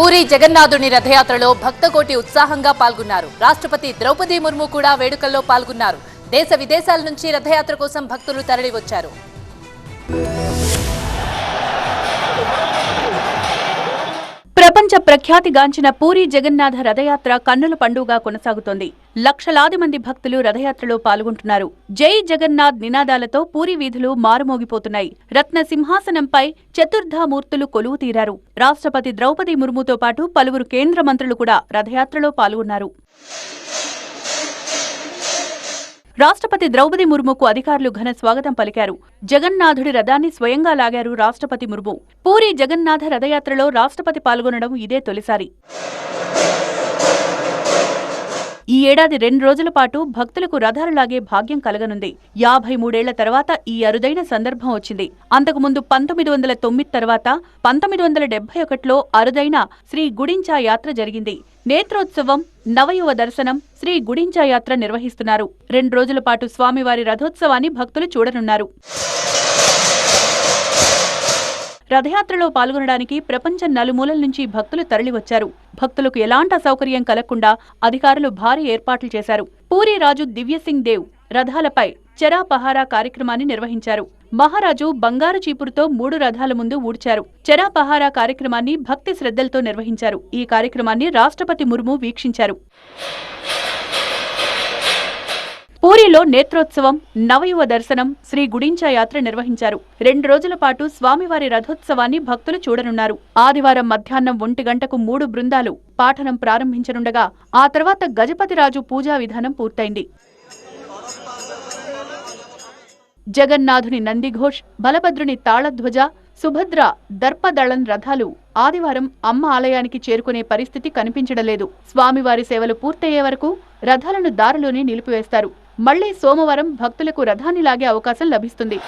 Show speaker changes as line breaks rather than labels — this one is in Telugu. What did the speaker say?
పూరి జగన్నాథుని రథయాత్రలో భక్తకోటి ఉత్సాహంగా పాల్గొన్నారు. రాష్ట్రపతి ద్రౌపది ముర్ము కూడా వేడుకల్లో పాల్గొన్నారు. దేశ విదేశాల నుంచి రథయాత్ర కోసం భక్తులు తరలివచ్చారు.
ప్రపంచ ప్రఖ్యాతిగాంచిన పూరి జగన్నాథ రథయాత్ర కన్నుల పండుగగా కొనసాగుతోంది. లక్షలాది మంది భక్తులు రథయాత్రలో పాల్గొంటున్నారు. జై జగన్నాథ్ నినాదాలతో పూరి వీధులు మారుమోగిపోతున్నాయి. రత్న సింహాసనంపై చతుర్ధామూర్తులు కొలువు తీరారు. రాష్ట్రపతి ద్రౌపది ముర్ముతో పాటు పలువురు కేంద్ర మంత్రులు కూడా రథయాత్రలో పాల్గొన్నారు. రాష్ట్రపతి ద్రౌపది ముర్ముకు అధికారులు ఘన స్వాగతం పలికారు. జగన్నాథుడి రథాన్ని స్వయంగా లాగారు రాష్ట్రపతి ముర్ము. పూరి జగన్నాథ రథయాత్రలో రాష్ట్రపతి పాల్గొనడం ఇదే తొలిసారి. ఈ ఏడాది రెండు రోజుల పాటు భక్తులకు రథాలు లాగే భాగ్యం కలగనుంది. యాభై మూడేళ్ళ తర్వాత ఈ అరుదైన సందర్భం వచ్చింది. అంతకుముందు పంతొమ్మిది వందల తొమ్మిది తర్వాత పంతొమ్మిది వందల డెబ్బై ఒకటిలో అరుదైన శ్రీ గుడించా యాత్ర జరిగింది. నేత్రోత్సవం నవయువ దర్శనం శ్రీ గుడించా యాత్ర నిర్వహిస్తున్నారు. రెండు రోజుల పాటు స్వామివారి రథోత్సవాన్ని భక్తులు చూడనున్నారు. రథయాత్రలో పాల్గొనడానికి ప్రపంచం నలుమూలల నుంచి భక్తులు తరలివచ్చారు. భక్తులకు ఎలాంటి అసౌకర్యం కలగకుండా అధికారులు భారీ ఏర్పాట్లు చేశారు. పూరి రాజు దివ్యసింగ్ దేవ్ రథాలపై చెరా పహారా కార్యక్రమాన్ని నిర్వహించారు. మహారాజు బంగారు చీపురుతో మూడు రథాల ముందు ఊడ్చారు. చెరా పహారా కార్యక్రమాన్ని భక్తి శ్రద్ధలతో నిర్వహించారు. ఈ కార్యక్రమాన్ని రాష్ట్రపతి ముర్ము వీక్షించారు. పూరిలో నేత్రోత్సవం నవయువ దర్శనం శ్రీ గుడించ యాత్ర నిర్వహించారు. రెండు రోజుల పాటు స్వామివారి రథోత్సవాన్ని భక్తులు చూడనున్నారు. ఆదివారం మధ్యాహ్నం ఒంటి గంటకు మూడు బృందాలు పాఠనం ప్రారంభించనుండగా ఆ తర్వాత గజపతిరాజు పూజా విధానం పూర్తయింది. జగన్నాథుని నందిఘోష్ బలభద్రుని తాళధ్వజ సుభద్ర దర్పదళన్ రథాలు ఆదివారం అమ్మ ఆలయానికి చేరుకునే పరిస్థితి కనిపించడం లేదు. స్వామివారి సేవలు పూర్తయ్యే వరకు రథాలను దారిలోనే నిలిపివేస్తారు. మళ్ళీ సోమవారం భక్తులకు రథాన్ని లాగే అవకాశం లభిస్తుంది.